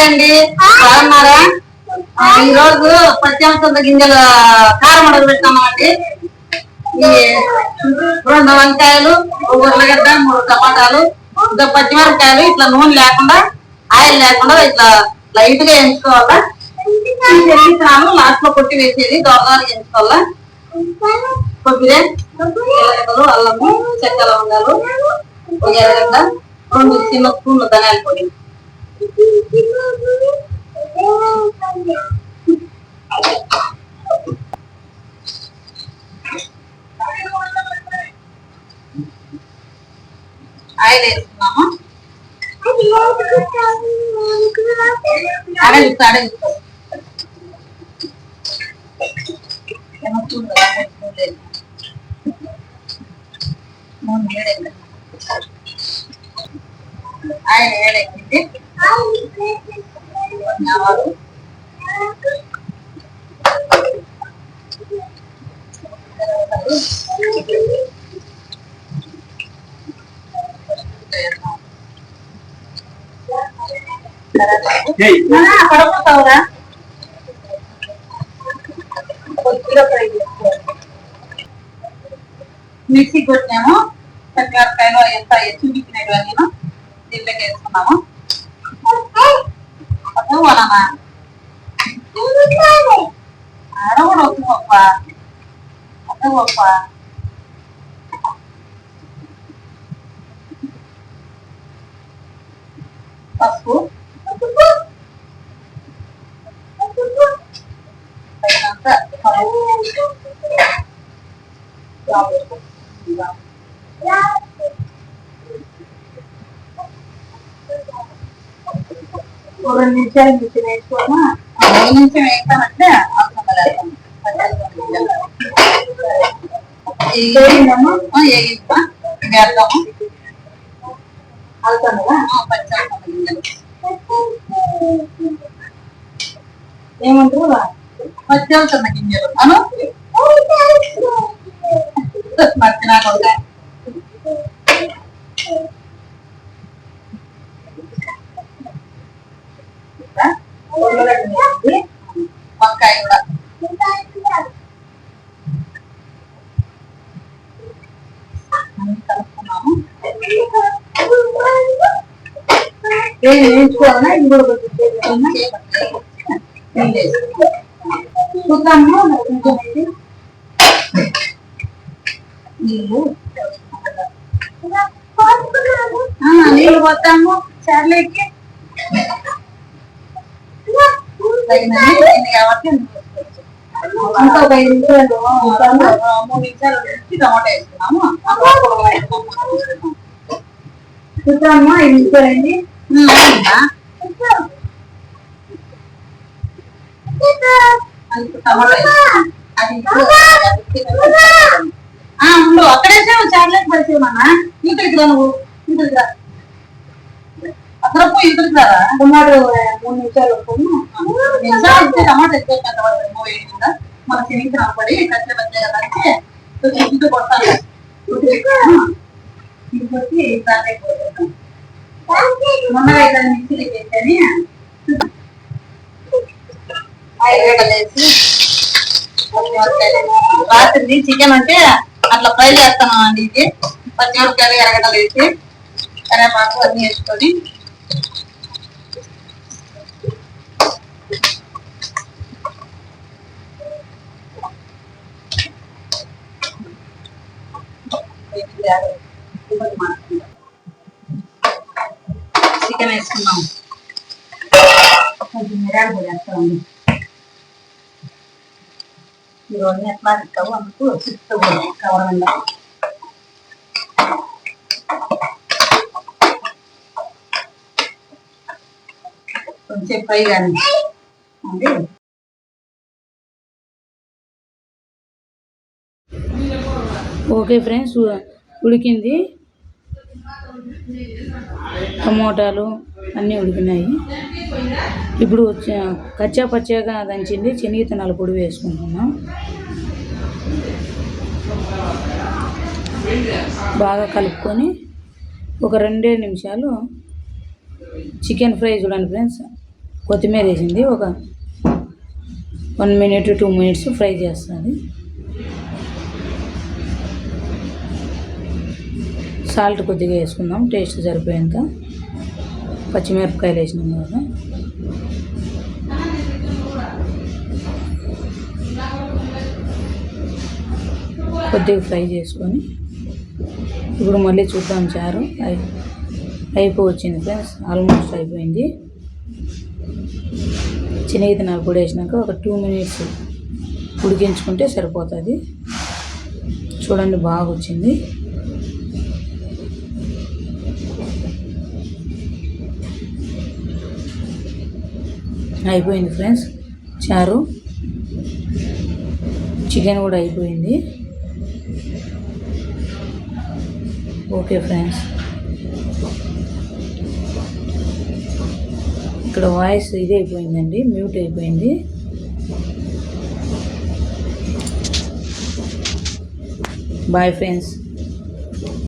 Hi అండి బాగున్నారా? ఈ రోజు పచ్చామసంత గింజల కారం అడుగు పెట్టామండి ఈ రెండు వంకాయలు ఉర్లగడ్డ మూడు టమాటాలు ఇంకా పచ్చిమిరపకాయలు ఇట్లా నూనె లేకుండా ఆయిల్ లేకుండా ఇట్లా లైట్గా ఎంచుకోవాలా లాస్ట్లో కొట్టి వేసేది దోరదారు ఎంచుకోవాలా కొబ్బరి ఎర్రగడ్డలు అల్లము చెక్క లవంగాలు ఒక ఎర్రగడ్డ రెండు చిన్న స్పూన్లు ధనియాల పొడి. ஆயில் எடுத்துக்கலாமா அடகு அடகு ஆயில் வேலை ఆవాలు కొద్దిగా ఫ్రై చేసుకోవాలి మిక్సీ కొట్టినాము పచ్చిమిరపకాయలు ఎంత చూపించినటువంటి దీంట్లోకి వేసుకున్నాము. వలన ఆడ కూడా వద్దు గొప్ప అత్త గొప్ప పసుపు రెండు నిమిషాలు మిషన్ వేసుకోమా ఒక నిమిషం వేస్తామంటే ఏగిందమ్మా? ఏగిందమ్మా. వేద్దాము అవుతుందా పచ్చాలు గింజలు ఏమంటారు పచ్చాలు గింజలు. అను? మర్చినా కూడా ఉర్లగడ్డ వంకాయ కూడా కలుపుకున్నాము ఏం వేయించుకోవాలన్నా ఇది కూడా చూద్దాము కొంచెం నీళ్ళు నీళ్ళు పోతాము చర్లేకి కాబట్టి అన్ని వేసుకోవచ్చు. నిమిషాలు మూడు నిమిషాలు వేసి టమాటా వేసుకున్నాము అప్పుడు ఐదు అయింది ఉమ్, అయిందా? అది ఇప్పుడు టమాటా ఇంటికి రా నువ్వు ఇంటికి రా ఇంటికి రారా టమాటో మూడు నిమిషాలు నిమిషాలు ఇస్తే టమాటా ఎక్కువ టమాటా ఎక్కువ వేయకుండా మన శనికి కచ్చే పచ్చే కదా అంటే ఇంటి కొట్టాలి ఇంకొచ్చి మిక్సీకి వేసేది ఐదు వేసి రాత్రి చికెన్ అంటే అట్లా ఫ్రై చేస్తాను అండి ఇది పచ్చిమిరపకాయలు ఎరగడలు వేసి కరేపాకు అన్ని వేసుకొని చికెన్ వేసుకున్నాం కొంచెం మిరియాలు పొడి వేస్తామండి ఇవన్నీ ఎట్లా ఇస్తావు అందుకు సిక్స్త్ కవర్ ఉందా కొంచెం కానీ. అది ఓకే ఫ్రెండ్స్ ఉడికింది. టమోటాలు అన్నీ ఉడికినాయి. ఇప్పుడు కచ్చా పచ్చాగా దంచింది శనగతనాల పొడి వేసుకుంటున్నాం. బాగా కలుపుకొని ఒక రెండే నిమిషాలు చికెన్ ఫ్రై చూడండి ఫ్రెండ్స్. కొత్తిమీర వేసింది. ఒక one minute two minutes fry చేస్తుంది. సాల్ట్ కొద్దిగా వేసుకుందాం టేస్ట్ సరిపోయేంత. పచ్చిమిరపకాయలు వేసినాం కదా. కొద్దిగా ఫ్రై చేసుకొని ఇప్పుడు మళ్ళీ చూద్దాం చారు. అయి అయిపోవచ్చింది ఫ్రెండ్స్ ఆల్మోస్ట్ అయిపోయింది. శనగతనాలు కూడా వేసినాక ఒక టూ మినిట్స్ ఉడికించుకుంటే సరిపోతుంది. చూడండి బాగా వచ్చింది అయిపోయింది ఫ్రెండ్స్. చారు. చికెన్ కూడా అయిపోయింది. Okay friends. ఇక్కడ వాయిస్ ఇది అయిపోయిందండి మ్యూట్ అయిపోయింది. Bye friends